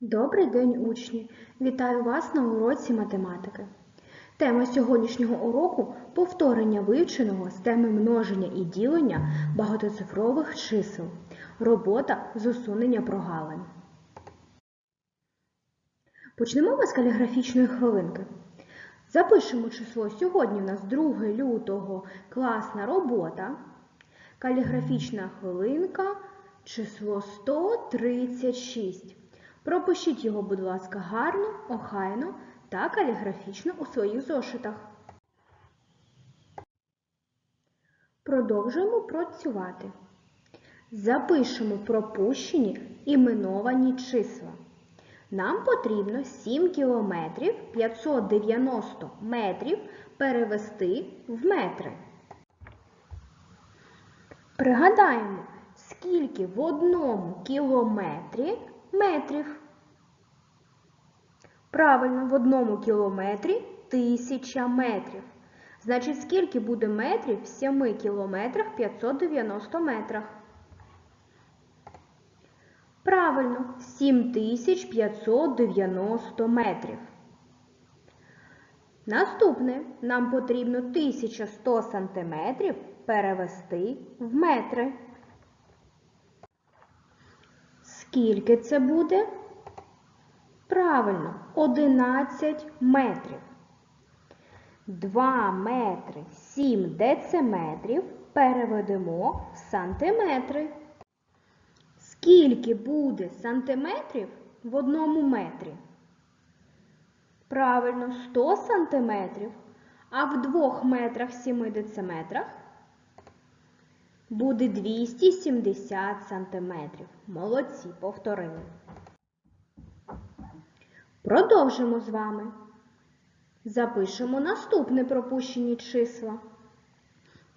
Добрий день, учні! Вітаю вас на уроці математики. Тема сьогоднішнього уроку повторення вивченого з теми множення і ділення багатоцифрових чисел. Робота з усунення прогалин. Почнемо ми з каліграфічної хвилинки. Запишемо число сьогодні у нас 2 лютого класна робота. Каліграфічна хвилинка число 136. Пропишіть його, будь ласка, гарно, охайно та каліграфічно у своїх зошитах. Продовжуємо працювати. Запишемо пропущені іменовані числа. Нам потрібно 7 кілометрів 590 метрів перевести в метри. Пригадаємо, скільки в одному кілометрі метрів. Правильно, в одному кілометрі тисяча метрів. Значить, скільки буде метрів в 7 кілометрах 590 метрах? Правильно, 7590 метрів. Наступне нам потрібно 1100 сантиметрів перевести в метри. Скільки це буде? Правильно, 11 метрів. 2 метри 7 дециметрів переведемо в сантиметри. Скільки буде сантиметрів в одному метрі? Правильно, 100 сантиметрів. А в 2 метрах 7 дециметрах буде 270 сантиметрів. Молодці, повторили. Продовжимо з вами. Запишемо наступне пропущені числа.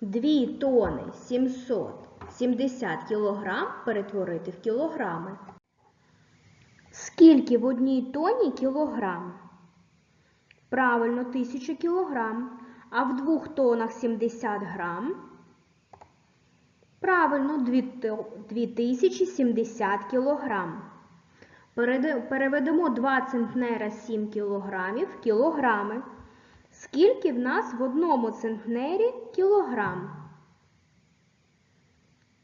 2 тони 770 кілограм перетворити в кілограми. Скільки в одній тоні кілограм? Правильно, 1000 кілограм. А в двох тонах 70 грам? Правильно, 2070 кілограм. Переведемо 2 центнера 7 кілограмів в кілограми. Скільки в нас в одному центнері кілограм?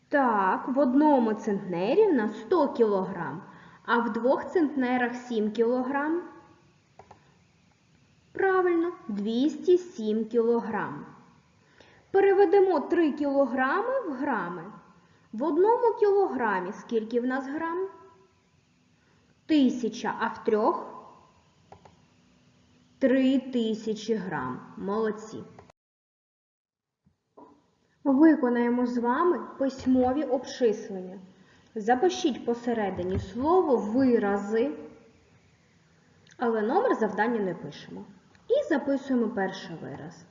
Так, в одному центнері в нас 100 кілограм, а в двох центнерах 7 кілограм. Правильно, 207 кілограм. Переведемо 3 кілограми в грами. В одному кілограмі скільки в нас грам? Тисяча, а в трьох? Три тисячі грам. Молодці. Виконаємо з вами письмові обчислення. Запишіть посередині слово вирази, але номер завдання не пишемо. І записуємо перший вираз.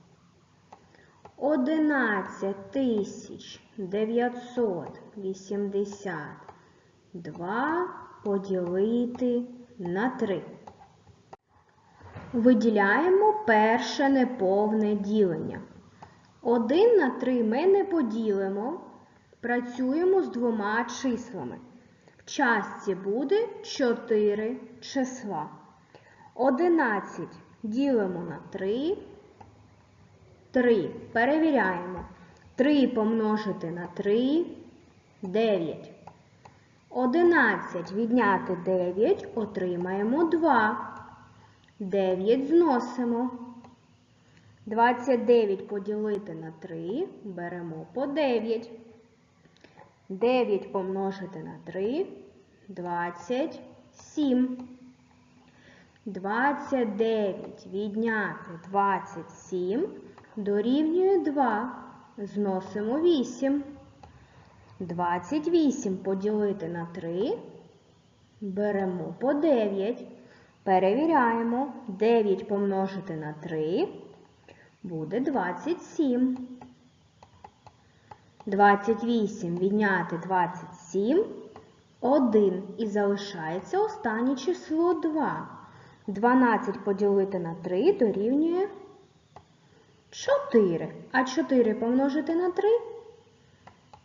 11 тисяч 982 поділити на 3. Виділяємо перше неповне ділення. 1 на 3 ми не поділимо, працюємо з двома числами. В частці буде 4 числа. 11 ділимо на 3. 3. Перевіряємо. 3 помножити на 3 9. 11 відняти 9 отримаємо 2. 9 зносимо. 29 поділити на 3 беремо по 9. 9 помножити на 3 27. 29 відняти 27 дорівнює 2. Зносимо 8. 28 поділити на 3. Беремо по 9. Перевіряємо. 9 помножити на 3 буде 27. 28 відняти 27 1. І залишається останнє число 2. 12 поділити на 3 дорівнює 4. А 4 помножити на 3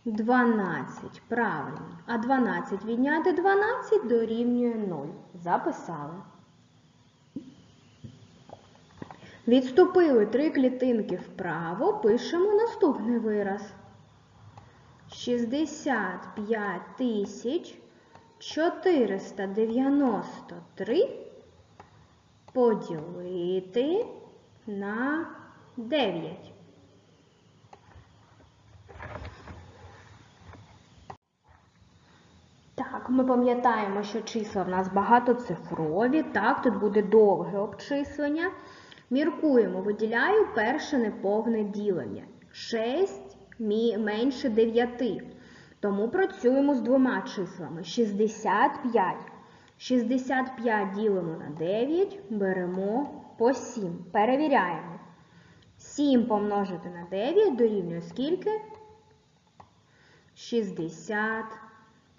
12. Правильно. А 12 відняти 12 дорівнює 0. Записали. Відступили три клітинки вправо, пишемо наступний вираз. 65 тисяч 493 поділити на 9. Так, ми пам'ятаємо, що числа в нас багатоцифрові. Так, тут буде довге обчислення. Міркуємо, виділяю перше неповне ділення. 6 менше 9. Тому працюємо з двома числами. 65. 65 ділимо на 9, беремо по 7. Перевіряємо. 7 помножити на 9 дорівнює скільки?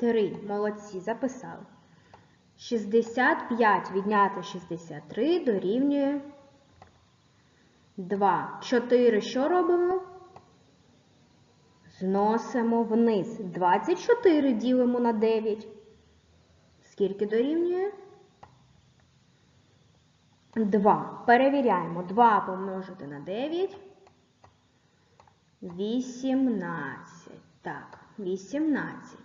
63. Молодці, записали. 65 відняти 63 дорівнює 2. 4 що робимо? Зносимо вниз. 24 ділимо на 9. Скільки дорівнює? 2. Перевіряємо. 2 помножити на 9. 18. Так, 18.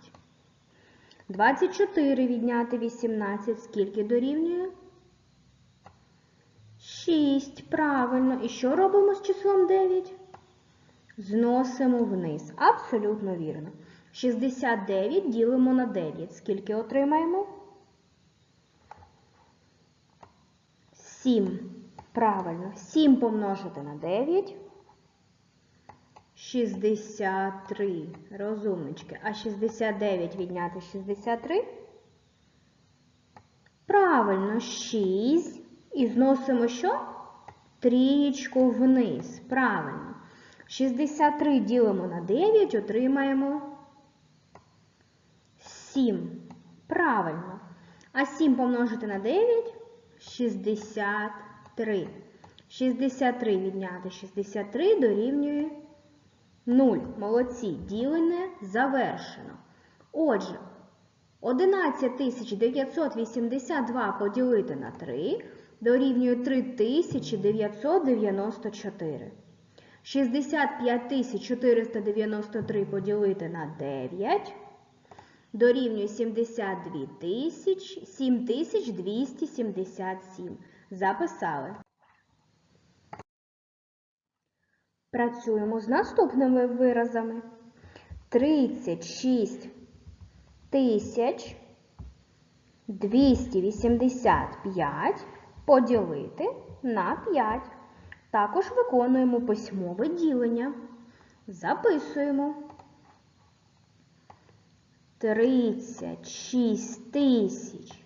24 відняти 18. Скільки дорівнює? 6. Правильно. І що робимо з числом 9? Зносимо вниз. Абсолютно вірно. 69 ділимо на 9. Скільки отримаємо? 7. Правильно. 7 помножити на 9. 63. Розумнички. А 69 відняти 63. Правильно, 6. І зносимо що? Трієчку вниз. Правильно. 63 ділимо на 9, отримаємо 7. Правильно. А 7 помножити на 9 63. 63 відняти 63 дорівнює 0. Молодці. Ділене завершено. Отже, 11982 поділити на 3 дорівнює 3994. 65493 поділити на 9 дорівнює 72 тисяч, 7277. Записали. Працюємо з наступними виразами. 36 тисяч 285 поділити на 5. Також виконуємо письмове ділення. Записуємо. 36 тисяч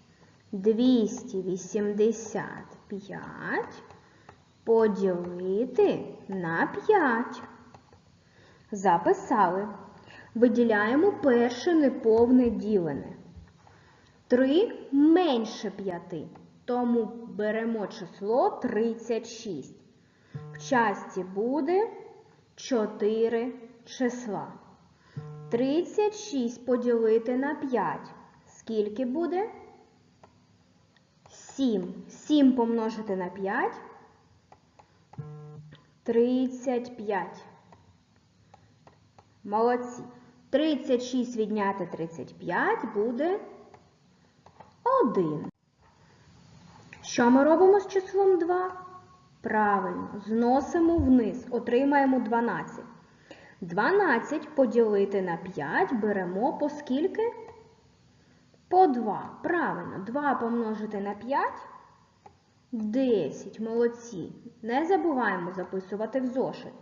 285 поділити на 5. Записали. Виділяємо перше неповне ділене. 3 менше 5. Тому беремо число 36. В часті буде 4 числа. 36 поділити на 5. Скільки буде? 7. 7 помножити на 5. 35. Молодці. 36 відняти 35 буде 1. Що ми робимо з числом 2? Правильно, зносимо вниз, отримаємо 12. 12 поділити на 5 беремо по скільки? По 2. Правильно, 2 помножити на 5 10. Молодці. Не забуваємо записувати в зошит.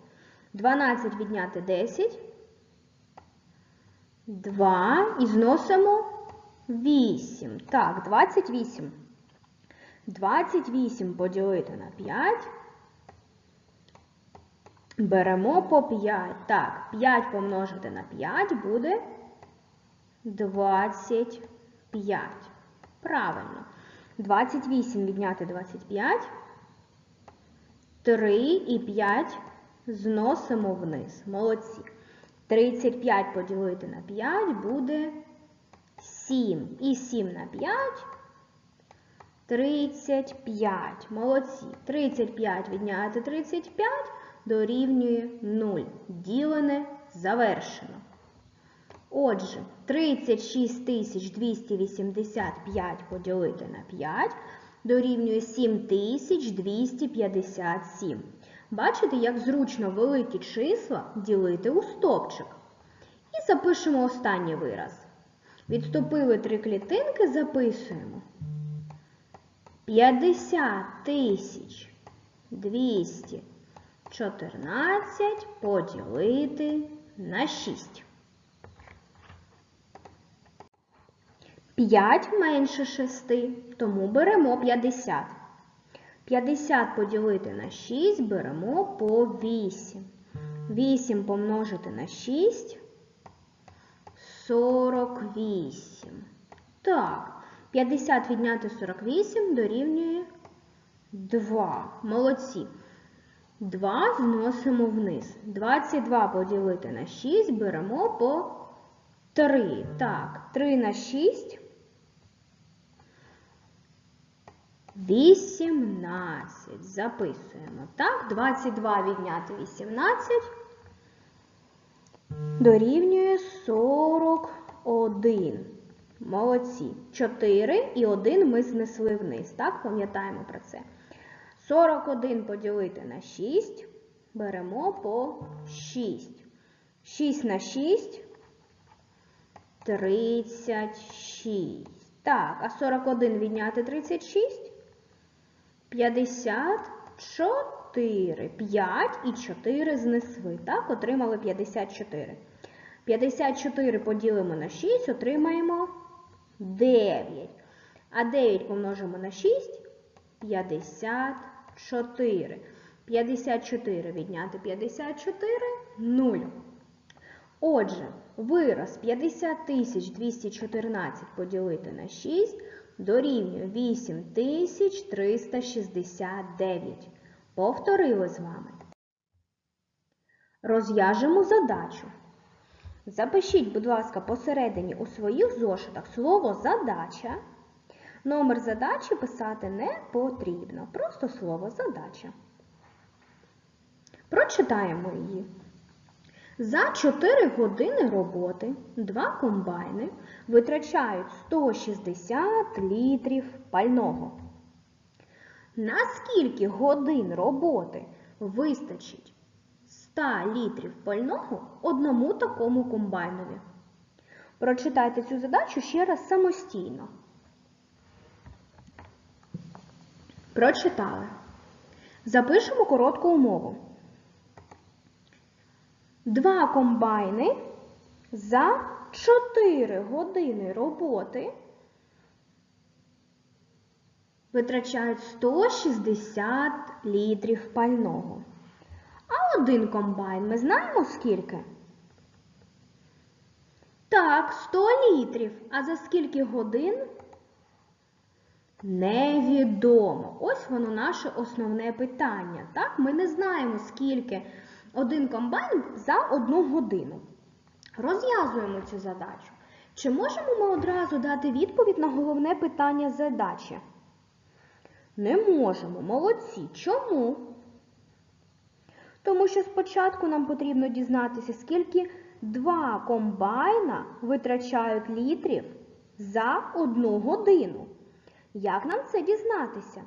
12 відняти 10. 2 і зносимо 8. Так, 28. 28 поділити на 5. Беремо по 5. Так, 5 помножити на 5 буде 25. Правильно. 28 відняти 25. 3 і 5 зносимо вниз. Молодці. 35 поділити на 5 буде 7. І 7 на 5 35. Молодці. 35 відняти 35 дорівнює 0. Ділене завершено. Отже, 36 285 поділити на 5 дорівнює 7257. Бачите, як зручно великі числа ділити у стовпчик. І запишемо останній вираз. Відступили три клітинки, записуємо. 50 тисяч 214 поділити на 6. 5 менше 6, тому беремо 50. 50 поділити на 6 беремо по 8. 8 помножити на 6 48. Так, 50 відняти 48 дорівнює 2. Молодці. 2 зносимо вниз. 22 поділити на 6 беремо по 3. Так, 3 на 6. 18. Записуємо. Так, 22 відняти 18 дорівнює 41. Молодці. 4 і 1 ми знесли вниз. Так, пам'ятаємо про це. 41 поділити на 6. Беремо по 6. 6 на 6. 36. Так, а 41 відняти 36? 54. 5 і 4 знесли. Так, отримали 54. 54 поділимо на 6, отримаємо 9. А 9 помножимо на 6 54. 54 відняти 54 0. Отже, вираз 50 214 поділити на 6 дорівнює 8369. Повторили з вами. Розв'яжемо задачу. Запишіть, будь ласка, посередині у своїх зошитах слово задача. Номер задачі писати не потрібно. Просто слово задача. Прочитаємо її. За 4 години роботи два комбайни витрачають 160 літрів пального. На скільки годин роботи вистачить 100 літрів пального одному такому комбайнові? Прочитайте цю задачу ще раз самостійно. Прочитали. Запишемо коротку умову. Два комбайни за 4 години роботи витрачають 160 літрів пального. А один комбайн ми знаємо скільки? Так, 100 літрів. А за скільки годин? Невідомо. Ось воно наше основне питання. Так, ми не знаємо, скільки один комбайн за одну годину. Розв'язуємо цю задачу. Чи можемо ми одразу дати відповідь на головне питання задачі? Не можемо. Молодці. Чому? Тому що спочатку нам потрібно дізнатися, скільки два комбайна витрачають літрів за одну годину. Як нам це дізнатися?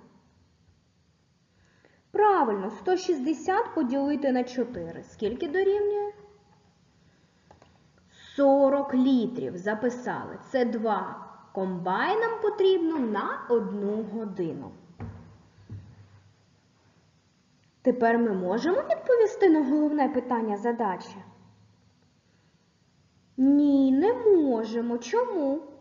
Правильно, 160 поділити на 4. Скільки дорівнює? 40 літрів записали. Це два комбайнам потрібно на одну годину. Тепер ми можемо відповісти на головне питання задачі? Ні, не можемо. Чому?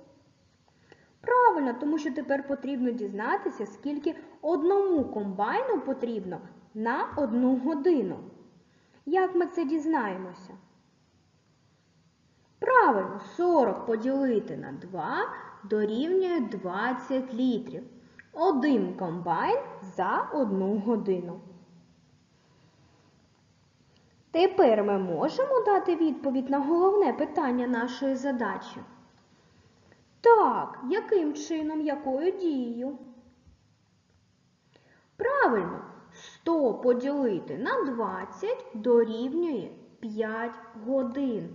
Правильно, тому що тепер потрібно дізнатися, скільки одному комбайну потрібно на одну годину. Як ми це дізнаємося? Правильно, 40 поділити на 2 дорівнює 20 літрів. Один комбайн за одну годину. Тепер ми можемо дати відповідь на головне питання нашої задачі. Так, яким чином, якою дією? Правильно, 100 поділити на 20 дорівнює 5 годин.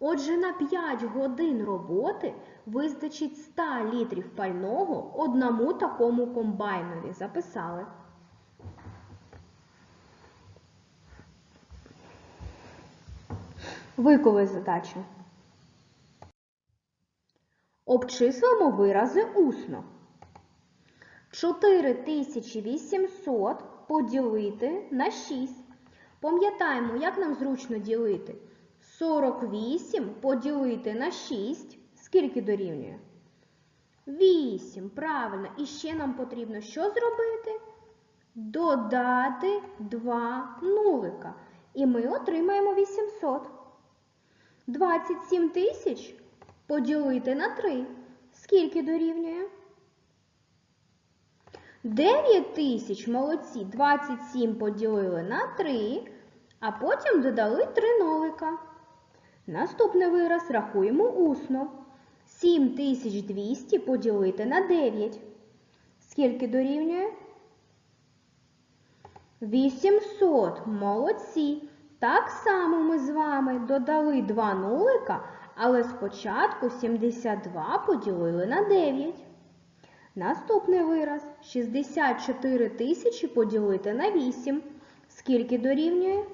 Отже, на 5 годин роботи вистачить 100 літрів пального одному такому комбайнові. Записали. Виковуй задачу. Обчислимо вирази усно. 4800 поділити на 6. Пам'ятаємо, як нам зручно ділити. 48 поділити на 6. Скільки дорівнює? 8. Правильно. І ще нам потрібно що зробити? Додати 2 нулика. І ми отримаємо 800. 27 тисяч поділити на 3. Скільки дорівнює? 9 тисяч, молодці, 27 поділили на 3, а потім додали 3 нолика. Наступний вираз рахуємо усно. 7200 поділити на 9. Скільки дорівнює? 800. Молодці. Так само ми з вами додали 2 нулика, але спочатку 72 поділили на 9. Наступний вираз 64 тисячі поділити на 8. Скільки дорівнює?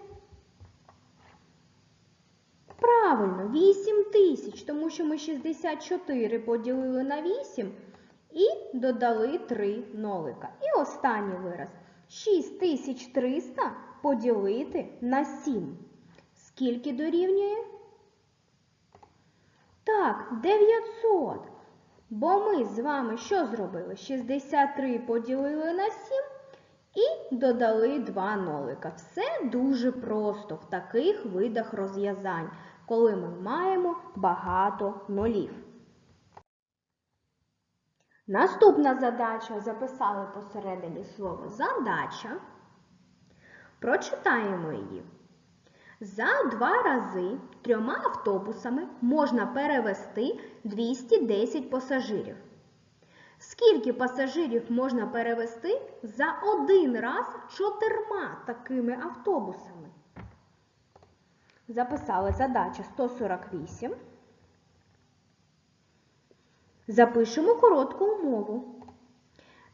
Правильно, 8 тисяч, тому що ми 64 поділили на 8 і додали 3 нолика. І останній вираз 6300 поділити на 7. Скільки дорівнює? Так, 900. Бо ми з вами що зробили? 63 поділили на 7 і додали 2 нолика. Все дуже просто в таких видах розв'язань, коли ми маємо багато нулів. Наступна задача записали посередині слово задача. Прочитаємо її. За два рази трьома автобусами можна перевезти 210 пасажирів. Скільки пасажирів можна перевезти за один раз чотирма такими автобусами? Записали задача 148. Запишемо коротку умову.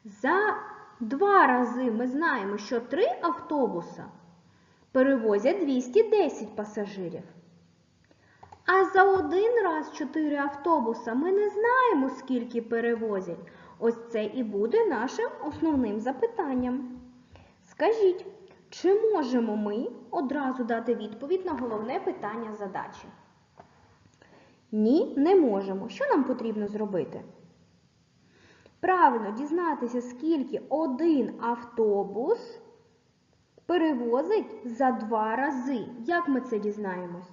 За два рази ми знаємо, що три автобуса перевозять 210 пасажирів. А за один раз 4 автобуса ми не знаємо, скільки перевозять. Ось це і буде нашим основним запитанням. Скажіть, чи можемо ми одразу дати відповідь на головне питання задачі? Ні, не можемо. Що нам потрібно зробити? Правильно дізнатися, скільки один автобус перевозить за два рази. Як ми це дізнаємось?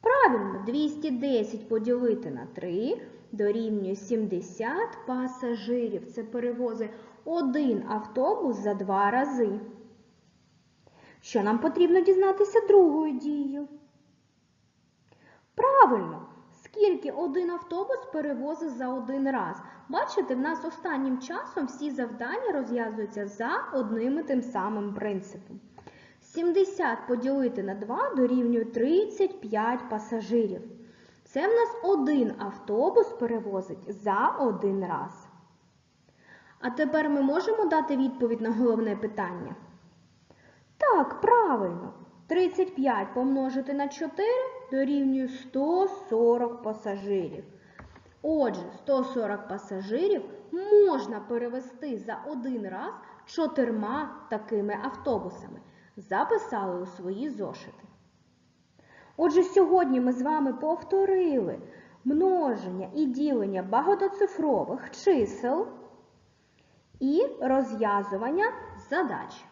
Правильно, 210 поділити на 3 дорівнює 70 пасажирів. Це перевозить один автобус за два рази. Що нам потрібно дізнатися другою дією? Правильно, скільки один автобус перевозить за один раз. Бачите, в нас останнім часом всі завдання розв'язуються за одним і тим самим принципом. 70 поділити на 2 дорівнює 35 пасажирів. Це в нас один автобус перевозить за один раз. А тепер ми можемо дати відповідь на головне питання? Так, правильно. 35 помножити на 4 дорівнює 140 пасажирів. Отже, 140 пасажирів можна перевезти за один раз чотирма такими автобусами. Записали у свої зошити. Отже, сьогодні ми з вами повторили множення і ділення багатоцифрових чисел і розв'язування задач.